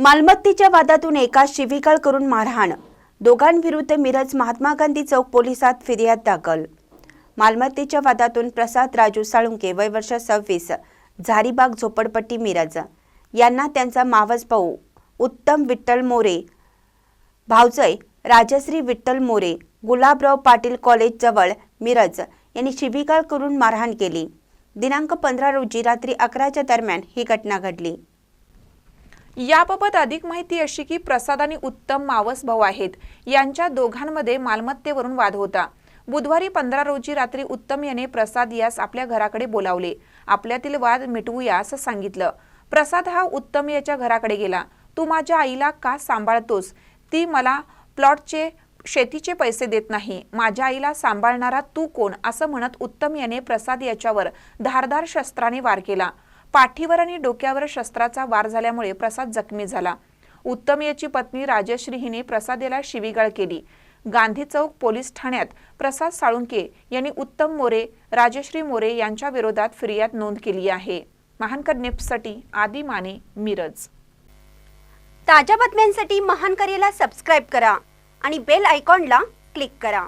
मालमत्तेच्या वादातून एका शिवीगाळ करून मारहाण. दोघांविरुद्ध मिरज महात्मा गांधी चौक पोलिसात फिर्याद दाखल. मालमत्तेच्या वादातून प्रसाद राजू साळुंके वय वर्ष सव्वीस झारीबाग झोपडपट्टी मिरज. यांना त्यांचा मावस भाऊ उत्तम विठ्ठल मोरे भावजय राजश्री विठ्ठल मोरे गुलाबराव पाटील कॉलेजजवळ मिरज यांनी शिबिकाळ करून मारहाण केली. दिनांक पंधरा रोजी रात्री अकराच्या दरम्यान ही घटना घडली. याबाबत अधिक माहिती अशी की प्रसाद आणि उत्तम मावस भाऊ आहेत. यांच्या दोघांमध्ये मालमत्तेवरून वाद होता. बुधवारी पंधरा रोजी रात्री उत्तम याने प्रसाद यास आपल्या घराकडे बोलावले. आपल्यातील वाद मिटवूया असं सांगितलं. प्रसाद हा उत्तम याच्या घराकडे गेला. तू माझ्या आईला का सांभाळतोस? ती मला प्लॉटचे शेतीचे पैसे देत नाही. माझ्या आईला सांभाळणारा तू कोण? असं म्हणत उत्तम याने प्रसाद याच्यावर धारदार शस्त्राने वार केला. पाठीवर आणि डोक्यावर शस्त्राचा वार झाल्यामुळे प्रसाद जखमी झाला. उत्तम याची पत्नी राजश्री हिने प्रसाद याला शिवीगाळ केली. गांधी चौक पोलीस ठाण्यात प्रसाद साळुंके यांनी उत्तम मोरे राजश्री मोरे यांच्या विरोधात फिर्याद नोंद केली आहे. महानकर नेप्ससाठी आदी माने मिरज. ताज्या बातम्यांसाठी महानकरेला सबस्क्राईब करा आणि बेल आयकॉनला क्लिक करा.